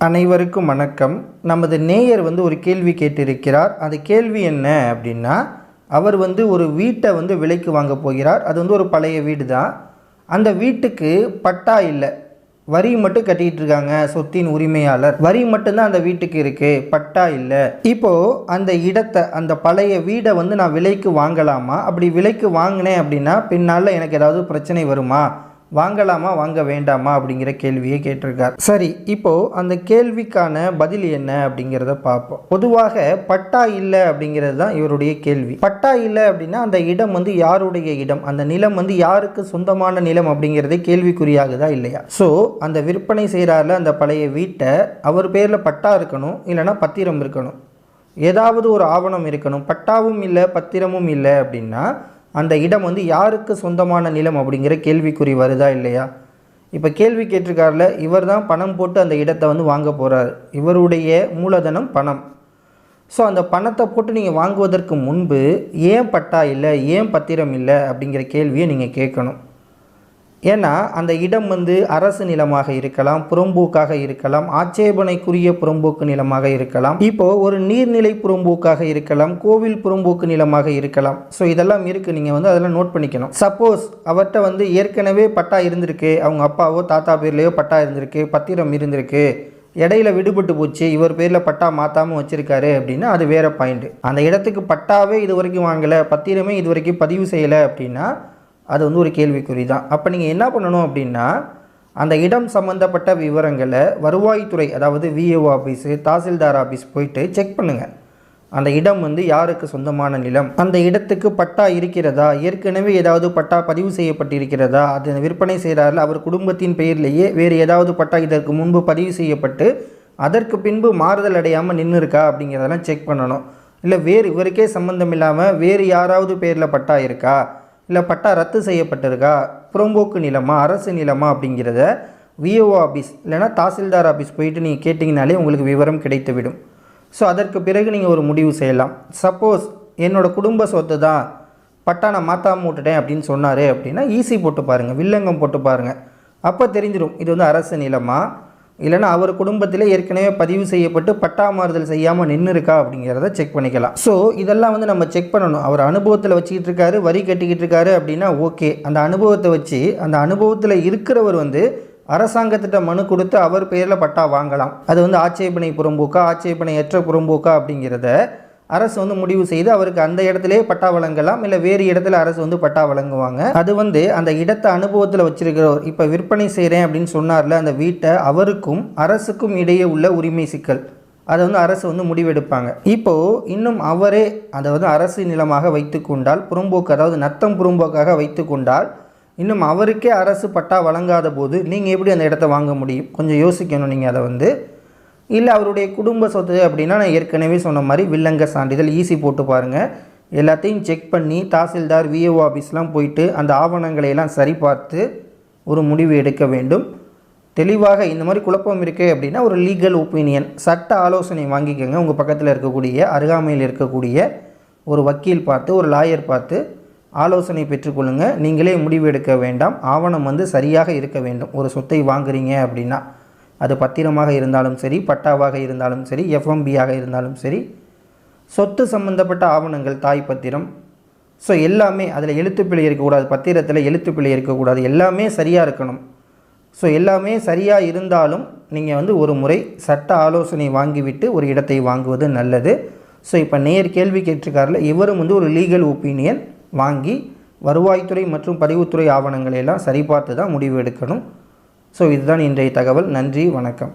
அனைவருக்கும் வணக்கம். நமது நேயர் வந்து ஒரு கேள்வி கேட்டிருக்கிறார். அந்த கேள்வி என்ன அப்படின்னா அவர் வந்து ஒரு வீட்டை வந்து விலைக்கு வாங்க போகிறார். அது வந்து ஒரு பழைய வீடு தான் அந்த வீட்டுக்கு பட்டா இல்லை. வரி மட்டும் கட்டிட்டு இருக்காங்க சொத்தின் உரிமையாளர். வரி மட்டும்தான் அந்த வீட்டுக்கு இருக்கு. பட்டா இல்லை. இப்போ அந்த இடத்தை அந்த பழைய வீடை வந்து நான் விலைக்கு வாங்கலாமா? அப்படி விலைக்கு வாங்கினேன் அப்படின்னா பின்னால் எனக்கு ஏதாவது பிரச்சனை வருமா? வாங்கலாமா வாங்க வேண்டாமா அப்படிங்கிற கேள்வியை கேட்டிருக்கார். சரி இப்போ அந்த கேள்விக்கான பதில் என்ன அப்படிங்கிறத பார்ப்போம். பொதுவாக பட்டா இல்லை அப்படிங்கிறது தான் இவருடைய கேள்வி. பட்டா இல்லை அப்படின்னா அந்த இடம் வந்து யாருடைய இடம்? அந்த நிலம் வந்து யாருக்கு சொந்தமான நிலம் அப்படிங்கிறதே கேள்விக்குறியாகுதா இல்லையா? ஸோ அந்த விற்பனை செய்கிறாரில் அந்த பழைய வீட்டை அவர் பேரில் பட்டா இருக்கணும் இல்லைன்னா பத்திரம் இருக்கணும். ஏதாவது ஒரு ஆவணம் இருக்கணும். பட்டாவும் இல்லை பத்திரமும் இல்லை அப்படின்னா அந்த இடம் வந்து யாருக்கு சொந்தமான நிலம் அப்படிங்கிற கேள்விக்குறி வருதா இல்லையா? இப்போ கேள்வி கேட்டிருக்காருல இவர் தான் பணம் போட்டு அந்த இடத்தை வந்து வாங்க போகிறார் இவருடைய மூலதனம் பணம். ஸோ அந்த பணத்தை போட்டு நீங்கள் வாங்குவதற்கு முன்பு ஏன் பட்டா இல்லை ஏன் பத்திரம் இல்லை அப்படிங்கிற கேள்வியை நீங்கள் கேட்கணும். ஏன்னா அந்த இடம் வந்து அரசு நிலமாக இருக்கலாம் புறம்போக்காக இருக்கலாம் ஆட்சேபனைக்குரிய புறம்போக்கு நிலமாக இருக்கலாம். இப்போ ஒரு நீர்நிலை புறம்போக்காக இருக்கலாம் கோவில் புறம்போக்கு நிலமாக இருக்கலாம். ஸோ இதெல்லாம் இருக்குது நீங்கள் வந்து அதெல்லாம் நோட் பண்ணிக்கணும். சப்போஸ் அவர்கிட்ட வந்து ஏற்கனவே பட்டா இருந்திருக்கு. அவங்க அப்பாவோ தாத்தா பேர்லேயோ பட்டா இருந்திருக்கு பத்திரம் இருந்திருக்கு. இடையில விடுபட்டு போச்சு இவர் பேரில் பட்டா மாற்றாமல் வச்சுருக்காரு அப்படின்னா அது வேறு பாயிண்ட் அந்த இடத்துக்கு பட்டாவே இது வரைக்கும் வாங்கலை பத்திரமே இது வரைக்கும் பதிவு செய்யலை அப்படின்னா அது வந்து ஒரு கேள்விக்குறி தான் அப்போ நீங்கள் என்ன பண்ணணும் அப்படின்னா அந்த இடம் சம்மந்தப்பட்ட விவரங்களை வருவாய்த்துறை அதாவது விஏஓ ஆஃபீஸு தாசில்தார் ஆஃபீஸ் போயிட்டு செக் பண்ணுங்கள் அந்த இடம் வந்து யாருக்கு சொந்தமான நிலம்? அந்த இடத்துக்கு பட்டா இருக்கிறதா? ஏற்கனவே ஏதாவது பட்டா பதிவு செய்யப்பட்டிருக்கிறதா? அது விற்பனை செய்கிறாரில் அவர் குடும்பத்தின் பெயர்லேயே வேறு ஏதாவது பட்டா இதற்கு முன்பு பதிவு செய்யப்பட்டு அதற்கு பின்பு மாறுதல் அடையாமல் நின்று இருக்கா அப்படிங்கிறதெல்லாம் செக் பண்ணணும். இல்லை வேறு இவருக்கே சம்மந்தம் இல்லாமல் வேறு யாராவது பேரில் பட்டா இருக்கா? இல்லை பட்டா ரத்து செய்யப்பட்டிருக்கா? புறம்போக்கு நிலமா அரசு நிலமா அப்படிங்கிறத விஓ ஆஃபீஸ் இல்லைனா தாசில்தார் ஆஃபீஸ் போயிட்டு நீங்கள் கேட்டிங்கனாலே உங்களுக்கு விவரம் கிடைத்துவிடும். ஸோ அதற்கு பிறகு நீங்கள் ஒரு முடிவு செய்யலாம். சப்போஸ் என்னோடய குடும்ப சொத்து தான் பட்டா நான் மாற்றாம விட்டுட்டேன் அப்படின்னு சொன்னார் அப்படின்னா ஈஸி போட்டு பாருங்கள் வில்லங்கம் போட்டு பாருங்கள் அப்போ தெரிஞ்சிடும் இது வந்து அரசு நிலமாக இல்லைன்னா அவர் குடும்பத்தில் ஏற்கனவே பதிவு செய்யப்பட்டு பட்டா மாறுதல் செய்யாமல் நின்று இருக்கா அப்படிங்கிறத செக் பண்ணிக்கலாம். ஸோ இதெல்லாம் வந்து நம்ம செக் பண்ணணும். அவர் அனுபவத்தில் வச்சுக்கிட்டு இருக்காரு வரி கட்டிக்கிட்டு இருக்காரு அப்படின்னா ஓகே அந்த அனுபவத்தை வச்சு அந்த அனுபவத்தில் இருக்கிறவர் வந்து அரசாங்கத்திட்ட மனு கொடுத்து அவர் பேரில் பட்டா வாங்கலாம். அது வந்து ஆட்சேபனை புறம்போக்கா ஆட்சேபனையற்ற புறம்போக்கா அப்படிங்கிறத அரசு வந்து முடிவு செய்து அவருக்கு அந்த இடத்திலே பட்டா வழங்கலாம் இல்லை வேறு இடத்துல அரசு வந்து பட்டா வழங்குவாங்க. அது வந்து அந்த இடத்தை அனுபவத்தில் வச்சிருக்கிறவர் இப்போ விற்பனை செய்கிறேன் அப்படின்னு சொன்னார்ல அந்த வீட்டை அவருக்கும் அரசுக்கும் இடையே உள்ள உரிமை சிக்கல். அதை வந்து அரசு வந்து முடிவெடுப்பாங்க. இப்போது இன்னும் அவரே அதை வந்து அரசு நிலமாக வைத்து கொண்டால் புறம்போக்கு அதாவது நத்தம் புறம்போக்காக வைத்து கொண்டால் இன்னும் அவருக்கே அரசு பட்டா வழங்காத போது நீங்கள் எப்படி அந்த இடத்த வாங்க முடியும்? கொஞ்சம் யோசிக்கணும் நீங்கள் அதை வந்து. இல்லை அவருடைய குடும்ப சொத்து அப்படின்னா நான் ஏற்கனவே சொன்ன மாதிரி வில்லங்க சான்றிதழ் ஈஸி போட்டு பாருங்கள் எல்லாத்தையும் செக் பண்ணி தாசில்தார் விஏஓ ஆஃபீஸ்லாம் போயிட்டு அந்த ஆவணங்களை எல்லாம் சரிபார்த்து ஒரு முடிவு எடுக்க வேண்டும். தெளிவாக இந்த மாதிரி குழப்பம் இருக்குது அப்படின்னா ஒரு லீகல் ஒப்பீனியன் சட்ட ஆலோசனை வாங்கிக்கோங்க. உங்கள் பக்கத்தில் இருக்கக்கூடிய அருகாமையில் இருக்கக்கூடிய ஒரு வக்கீல் பார்த்து ஒரு லாயர் பார்த்து ஆலோசனை பெற்றுக்கொள்ளுங்கள் நீங்களே முடிவு எடுக்க வேண்டாம். ஆவணம் வந்து சரியாக இருக்க வேண்டும். ஒரு சொத்தை வாங்குறீங்க அப்படின்னா. அது பத்திரமாக இருந்தாலும் சரி பட்டாவாக இருந்தாலும் சரி எஃப்எம்பியாக இருந்தாலும் சரி. சொத்து சம்பந்தப்பட்ட ஆவணங்கள் தாய் பத்திரம். ஸோ எல்லாமே அதில் எழுத்துப்பிழை இருக்கக்கூடாது பத்திரத்தில் எழுத்துப்பிழை இருக்கக்கூடாது. எல்லாமே சரியாக இருக்கணும். ஸோ எல்லாமே சரியாக இருந்தாலும் நீங்கள் வந்து ஒரு முறை சட்ட ஆலோசனை வாங்கிவிட்டு ஒரு இடத்தை வாங்குவது நல்லது. ஸோ இப்போ நேர் கேள்வி கேட்டிருக்காருல இவரும் வந்து ஒரு லீகல் ஒப்பீனியன் வாங்கி வருவாய்த்துறை மற்றும் பதிவுத்துறை ஆவணங்களை எல்லாம் சரிபார்த்து தான் முடிவு எடுக்கணும். ஸோ இதுதான் இன்றைய தகவல். நன்றி வணக்கம்.